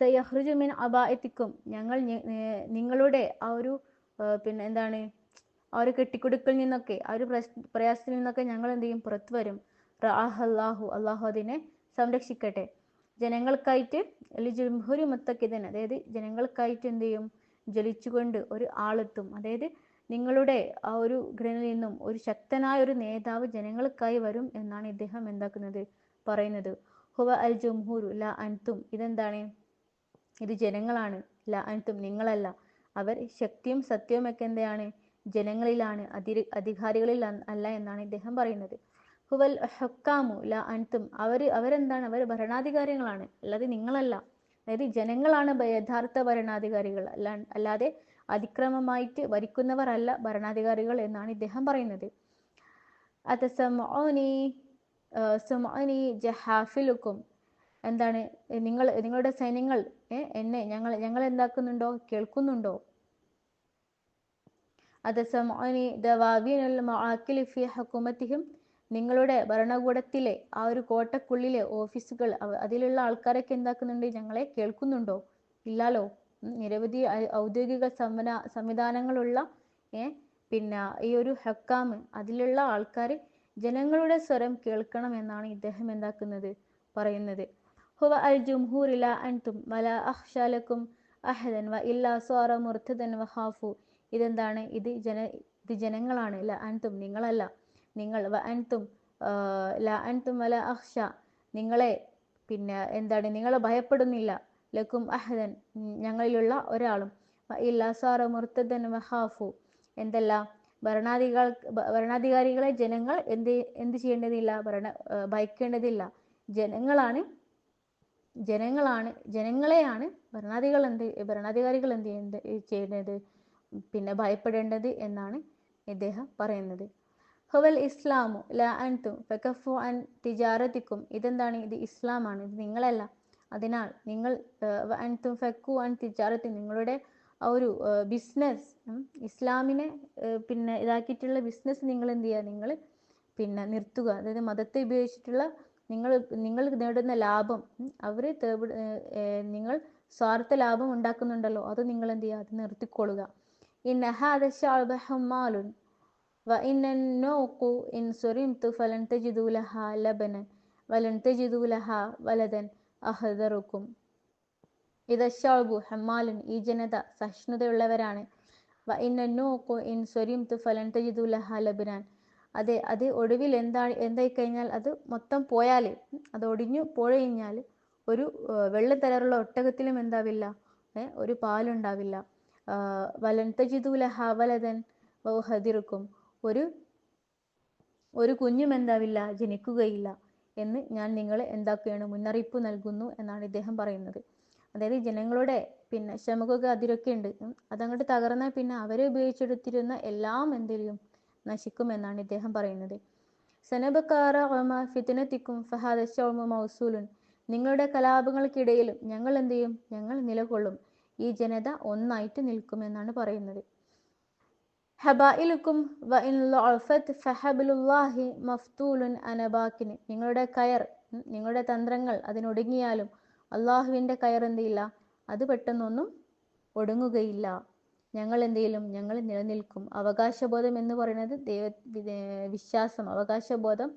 സയഹ്റുജു മിൻ അബായത്തിക്കും ഞങ്ങൾ നിങ്ങളുടെ ആ ഒരു പിന്നെ എന്താണ് ആ ഒരു കെട്ടിക്കൊടുക്കൽ നിന്നൊക്കെ ആ ഒരു പ്രയാസത്തിൽ നിന്നൊക്കെ ഞങ്ങൾ എന്ത് ചെയ്യും? പുറത്തു വരും. അള്ളാഹു അള്ളാഹു അതിനെ സംരക്ഷിക്കട്ടെ. ജനങ്ങൾക്കായിട്ട് ജംഹുരി മുത്തക്കിതൻ അതായത് ജനങ്ങൾക്കായിട്ട് എന്ത് ചെയ്യും? ജലിച്ചുകൊണ്ട് ഒരു ആളെത്തും. അതായത് നിങ്ങളുടെ ആ ഒരു ഘടനയിൽ നിന്നും ഒരു ശക്തനായ ഒരു നേതാവ് ജനങ്ങൾക്കായി വരും എന്നാണ് ഇദ്ദേഹം എന്താക്കുന്നത്? പറയുന്നത്. ഹുവ അൽ ജംഹൂർ ലാ അൻതും. ഇതെന്താണ്? ഇത് ജനങ്ങളാണ് ലാനത്തും നിങ്ങളല്ല. അവർ ശക്തിയും സത്യവും ഒക്കെ എന്താണ്? ജനങ്ങളിലാണ് അധി അധികാരികളിൽ അല്ല എന്നാണ് ഇദ്ദേഹം പറയുന്നത്. ഹുവൽ ഹക്കാമു ല അൻതും അവർ അവരെന്താണ്? അവർ ഭരണാധികാരികളാണ്. അല്ലാതെ നിങ്ങളല്ല. അതായത് ജനങ്ങളാണ് യഥാർത്ഥ ഭരണാധികാരികൾ. അല്ല അല്ലാതെ അതിക്രമമായിട്ട് ഭരിക്കുന്നവർ അല്ല ഭരണാധികാരികൾ എന്നാണ് ഇദ്ദേഹം പറയുന്നത്. അതസമോനി സുമോനി ജഹാഫിലുക്കും. എന്താണ് നിങ്ങൾ നിങ്ങളുടെ സൈന്യങ്ങൾ എന്നെ ഞങ്ങൾ ഞങ്ങൾ എന്താക്കുന്നുണ്ടോ? കേൾക്കുന്നുണ്ടോ? ഹക്കുമത്തിഹിം നിങ്ങളുടെ ഭരണകൂടത്തിലെ ആ ഒരു കോട്ടക്കുള്ളിലെ ഓഫീസുകൾ അതിലുള്ള ആൾക്കാരൊക്കെ എന്താക്കുന്നുണ്ട്? ഞങ്ങളെ കേൾക്കുന്നുണ്ടോ? ഇല്ലാലോ? നിരവധി ഔദ്യോഗിക സംവിധാ സംവിധാനങ്ങളുള്ള ഏ പിന്നെ ഈ ഒരു ഹക്കാമ് അതിലുള്ള ആൾക്കാർ ജനങ്ങളുടെ സ്വരം കേൾക്കണം എന്നാണ് ഇദ്ദേഹം എന്താക്കുന്നത് പറയുന്നത്. ഹുവ അൽ ജുംഹൂറില അൻതും വല അഹ്ഷാലക്കും അഹദൻ വ ഇല്ലാ സോറ മുർത്തദൻ വ ഹാഫു ഇതെന്താണ്? ഇത് ജന ഇത് ജനങ്ങളാണ്. ല അൻതും നിങ്ങളല്ല. നിങ്ങൾ വ അൻതും ല അൻതും വല അഹ്ഷ നിങ്ങളെ പിന്നെ എന്താണ്? നിങ്ങളെ ഭയപ്പെടുന്നില്ല. ലക്കും അഹദൻ ഞങ്ങളിലുള്ള ഒരാളും. വ ഇല്ലാ സ്വാറ മുർത്തദൻ വ ഹാഫു എന്തല്ല? ഭരണാധികാൾ ഭരണാധികാരികളെ ജനങ്ങൾ എന്ത് എന്ത് ചെയ്യേണ്ടതില്ല? ഭരണ ഭയക്കേണ്ടതില്ല. ജനങ്ങളാണ് ജനങ്ങളാണ് ജനങ്ങളെയാണ് ഭരണാധികൾ എന്ത് ഭരണാധികാരികൾ എന്ത് ചെയ്യുന്നത് ചെയ്യുന്നത് പിന്നെ ഭയപ്പെടേണ്ടത് എന്നാണ് ഇദ്ദേഹം പറയുന്നത്. ഹവൽ ഇസ്ലാമു ല അൻതും ഫെക്കഫു അൻ തിജാറത്തിക്കും. ഇതെന്താണ്? ഇത് ഇസ്ലാമാണ്. ഇത് നിങ്ങളല്ല. അതിനാൽ നിങ്ങൾ അൻതും ഫെക്കു അൻ തിജാറത്തി നിങ്ങളുടെ ഒരു ബിസിനസ് ഇസ്ലാമിനെ പിന്നെ ഇതാക്കിയിട്ടുള്ള ബിസിനസ് നിങ്ങൾ എന്ത് ചെയ്യുക? നിങ്ങൾ പിന്നെ നിർത്തുക. അതായത് മതത്തെ ഉപയോഗിച്ചിട്ടുള്ള നിങ്ങൾ നിങ്ങൾ നേടുന്ന ലാഭം അവർ നിങ്ങൾ സ്വാർത്ഥ ലാഭം ഉണ്ടാക്കുന്നുണ്ടല്ലോ അത് നിങ്ങൾ എന്ത് ചെയ്യുക? അത് നിർത്തിക്കൊള്ളുക. ഈ നഹാദുൻ ഈ ജനത സഹിഷ്ണുതയുള്ളവരാണ്. ഇൻ ഫലൻ ലബനാൻ അതെ അത് ഒടുവിൽ എന്താ എന്തായി കഴിഞ്ഞാൽ അത് മൊത്തം പോയാൽ അത് ഒടിഞ്ഞു പോയി കഴിഞ്ഞാൽ ഒരു വെള്ളം തലറുള്ള ഒട്ടകത്തിലും എന്താവില്ല ഒരു പാലുണ്ടാവില്ല. ആഹ് ജിതുല ഹവലതൻ വൗഹദിറുക്കും. ഒരു ഒരു കുഞ്ഞും എന്താവില്ല ജനിക്കുകയില്ല എന്ന് ഞാൻ നിങ്ങളെ എന്താക്കുകയാണ് മുന്നറിയിപ്പ് നൽകുന്നു എന്നാണ് ഇദ്ദേഹം പറയുന്നത്. അതായത് ജനങ്ങളുടെ പിന്നെ ശമകൊക അതിരൊക്കെ ഉണ്ട്. അതങ്ങോട്ട് തകർന്നാൽ പിന്നെ അവരെ ഉപയോഗിച്ചെടുത്തിരുന്ന എല്ലാം എന്തെങ്കിലും നശിക്കും എന്നാണ് ഇദ്ദേഹം പറയുന്നത്. സനബക്കാറ നിങ്ങളുടെ കലാപങ്ങൾക്കിടയിലും ഞങ്ങൾ എന്ത് ചെയ്യും? ഞങ്ങൾ നിലകൊള്ളും. ഈ ജനത ഒന്നായിട്ട് നിൽക്കുമെന്നാണ് പറയുന്നത്. ഹബായിലുക്കും നിങ്ങളുടെ കയർ നിങ്ങളുടെ തന്ത്രങ്ങൾ അതിനൊടുങ്ങിയാലും അള്ളാഹുവിന്റെ കയർ എന്തില്ല അത് പെട്ടെന്നൊന്നും ഒടുങ്ങുകയില്ല. ഞങ്ങൾ എന്തെങ്കിലും ഞങ്ങൾ നിലനിൽക്കും. അവകാശബോധം എന്ന് പറയുന്നത് ദൈവ വിശ്വാസം. അവകാശബോധം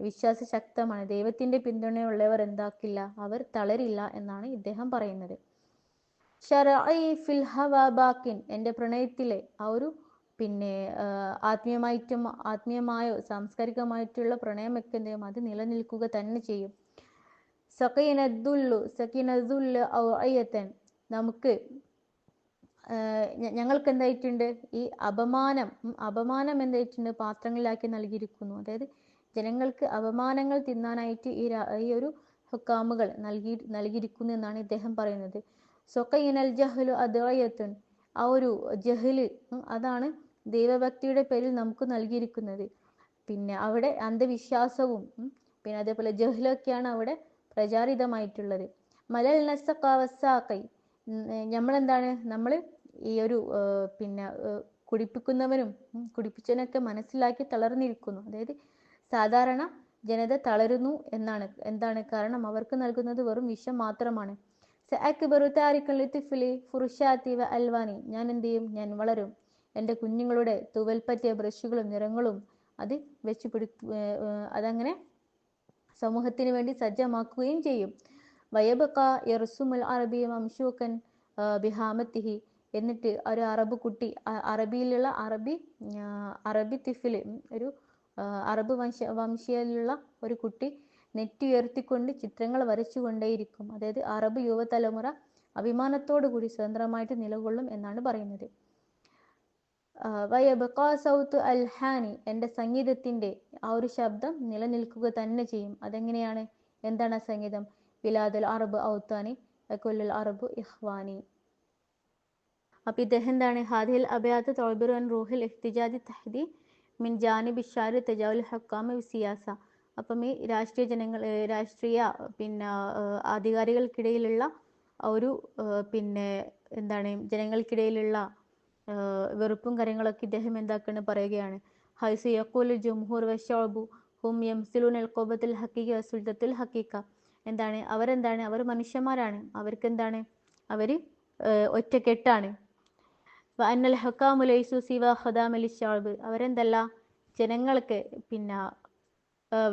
വിശ്വാസ ശക്തമാണ് ദൈവത്തിന്റെ പിന്തുണയുള്ളവർ എന്താക്കില്ല? അവർ തളരില്ല എന്നാണ് ഇദ്ദേഹം പറയുന്നത്. ബാക്കിൻ എന്റെ പ്രണയത്തിലെ ആ ഒരു പിന്നെ ആത്മീയമായിട്ടും ആത്മീയമായോ സാംസ്കാരികമായിട്ടുള്ള പ്രണയമൊക്കെ എന്ത് അത് നിലനിൽക്കുക തന്നെ ചെയ്യും. സക്കീനദ്ദുല്ല് ഔഅയ്യത്തൻ നമുക്ക് ഞങ്ങൾക്ക് എന്തായിട്ടുണ്ട് ഈ അപമാനം അപമാനം എന്തായിട്ടുണ്ട്? പാത്രങ്ങളിലാക്കി നൽകിയിരിക്കുന്നു. അതായത് ജനങ്ങൾക്ക് അപമാനങ്ങൾ തിന്നാനായിട്ട് ഈ ഈ ഒരു ഹുക്കാമുകൾ നൽകി നൽകിയിരിക്കുന്നു എന്നാണ് ഇദ്ദേഹം പറയുന്നത്. സൊക്കയിനൽ ജഹലു അദ്വയത്തുൻ. ആ ഒരു ജഹൽ അതാണ് ദൈവഭക്തിയുടെ പേരിൽ നമുക്ക് നൽകിയിരിക്കുന്നത്. പിന്നെ അവിടെ അന്ധവിശ്വാസവും പിന്നെ അതേപോലെ ജഹലൊക്കെയാണ് അവിടെ പ്രചാരിതമായിട്ടുള്ളത്. മലൽ നസക്കാവസാക്കൈ നമ്മളെന്താണ്? നമ്മൾ ഈ ഒരു പിന്നെ കുടിപ്പിക്കുന്നവനും കുടിപ്പിച്ചവനൊക്കെ മനസ്സിലാക്കി തളർന്നിരിക്കുന്നു. അതായത് സാധാരണ ജനത തളരുന്നു എന്നാണ് എന്താണ് കാരണം? അവർക്ക് നൽകുന്നത് വെറും വിഷം മാത്രമാണ്. അൽവാനി. ഞാൻ എന്ത് ചെയ്യും? ഞാൻ വളരും. എന്റെ കുഞ്ഞുങ്ങളുടെ തുവൽ പറ്റിയ ബ്രഷുകളും നിറങ്ങളും അത് വെച്ച് പിടി അതങ്ങനെ സമൂഹത്തിന് വേണ്ടി സജ്ജമാക്കുകയും ചെയ്യും. വയബക്ക യർസുമുൽ അറബി മംഷൂക്കൻ ബിഹാമത്തിഹി. എന്നിട്ട് ഒരു അറബ് കുട്ടി അറബിയിലുള്ള അറബി അറബി തിഫിൽ ഒരു അറബ് വംശ വംശീയയിലുള്ള ഒരു കുട്ടി നെറ്റി ഉയർത്തിക്കൊണ്ട് ചിത്രങ്ങൾ വരച്ചുകൊണ്ടേയിരിക്കും. അതായത് അറബ് യുവതലമുറ അഭിമാനത്തോടു കൂടി സ്വതന്ത്രമായിട്ട് നിലകൊള്ളും എന്നാണ് പറയുന്നത്. സൗത്ത് അൽഹാനി എന്റെ സംഗീതത്തിന്റെ ആ ഒരു ശബ്ദം നിലനിൽക്കുക തന്നെ ചെയ്യും. അതെങ്ങനെയാണ്? എന്താണ് ആ സംഗീതം? ബിലാദുൽ അറബ് ഔത്താനി കൊല്ലുൽ അറബ് ഇഹ്വാനി. അപ്പൊ ഇദ്ദേഹം എന്താണ് ഹാദിൽ അബയാത്ത് അൻ റൂഹിൽ ഇഹ്തിജാദി തഹദി മിൻ ജാനിബ് ഷാരി തജാവുൽ ഹക്കാമ സിയാസ. അപ്പം ഈ രാഷ്ട്രീയ ജനങ്ങൾ രാഷ്ട്രീയ പിന്നെ അധികാരികൾക്കിടയിലുള്ള ഒരു പിന്നെ എന്താണ് ജനങ്ങൾക്കിടയിലുള്ള വെറുപ്പും കാര്യങ്ങളൊക്കെ ഇദ്ദേഹം എന്താക്കാണ് പറയുകയാണ്. ഹൈസു യഖൂലു ജുംഹൂർ വശഅബു ഹും യംസിലൂൻ അൽ ഖുബത്തുൽ ഹഖീഖ വസുൽത്തത്തുൽ ഹഖീഖ. എന്താണ്? അവരെന്താണ്? അവർ മനുഷ്യന്മാരാണ്. അവർക്ക് എന്താണ് അവർ ഒറ്റക്കെട്ടാണ്. അന്നൽ ഹക്കാമുലൈസു സിവ ഖദാമലി ഷാബ് അവരെന്തല്ല? ജനങ്ങൾക്ക് പിന്നെ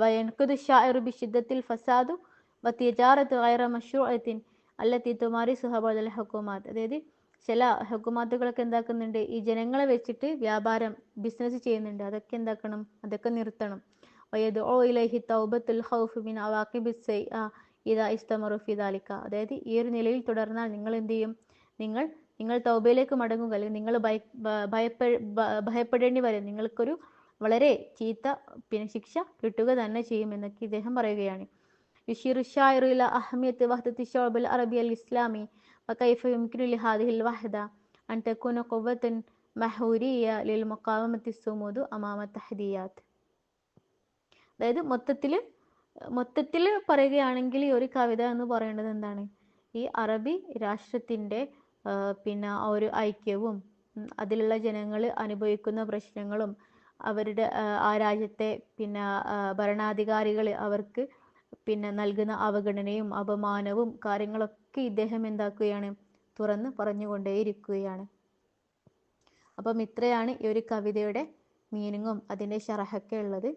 വയൻകുദു ഷാഇറു ബിഷിദ്ദത്തിൽ ഫസാദു വത്തിയജാറത്ത് ഗൈറ മഷൂഅത്തിൻ അല്ലത്തി തുമാരി സുഹബൽ ഹക്കുമാത്ത്. അതായത് ചില ഹക്കുമാത്തുകളൊക്കെ എന്താക്കുന്നുണ്ട്? ഈ ജനങ്ങളെ വെച്ചിട്ട് വ്യാപാരം ബിസിനസ് ചെയ്യുന്നുണ്ട്. അതൊക്കെ എന്താക്കണം? അതൊക്കെ നിർത്തണം. വയത് ഓ ഇലഹി തൗബത്തുൽ ഹൗഫ് ബിൻ അവാഖിബി സൈഅ ഇദാ ഇസ്തമറു ഫി ദാലിക അതായത് ഈ ഒരു നിലയിൽ തുടർന്നാൽ നിങ്ങൾ എന്ത് ചെയ്യും? നിങ്ങൾ നിങ്ങൾ തൗബയിലേക്ക് മടങ്ങുക അല്ലെങ്കിൽ നിങ്ങൾ ഭയ ഭ- ഭയപ്പെ ഭ- ഭയപ്പെടേണ്ടി വരും നിങ്ങൾക്കൊരു വളരെ ചീത്ത പിന്നെ ശിക്ഷ കിട്ടുക തന്നെ ചെയ്യും എന്നൊക്കെ ഇദ്ദേഹം പറയുകയാണ് يشير الشاعر إلى أهمية وحدة الشعب العربي الإسلامي وكيف يمكن لهذه الوحدة أن تكون قوة محورية للمقاومة الصمود أمام التحديات അതായത് മൊത്തത്തിൽ മൊത്തത്തിൽ പറയുകയാണെങ്കിൽ ഈ ഒരു കവിത എന്ന് പറയുന്നത് എന്താണ് ഈ അറബി രാഷ്ട്രത്തിൻ്റെ ആ, പിന്നെ ആ ഒരു ഐക്യവും അതിലുള്ള ജനങ്ങൾ അനുഭവിക്കുന്ന പ്രശ്നങ്ങളും അവരുടെ ആ, രാജ്യത്തെ പിന്നെ ഭരണാധികാരികൾ അവർക്ക് പിന്നെ നൽകുന്ന അവഗണനയും അപമാനവും കാര്യങ്ങളൊക്കെ ഇദ്ദേഹം എന്താക്കുകയാണ്? തുറന്ന് പറഞ്ഞുകൊണ്ടേയിരിക്കുകയാണ്. അപ്പം ഇത്രയാണ് ഈ ഒരു കവിതയുടെ മീനിങ്ങും അതിന്റെ ഷറഹൊക്കെ ഉള്ളത്.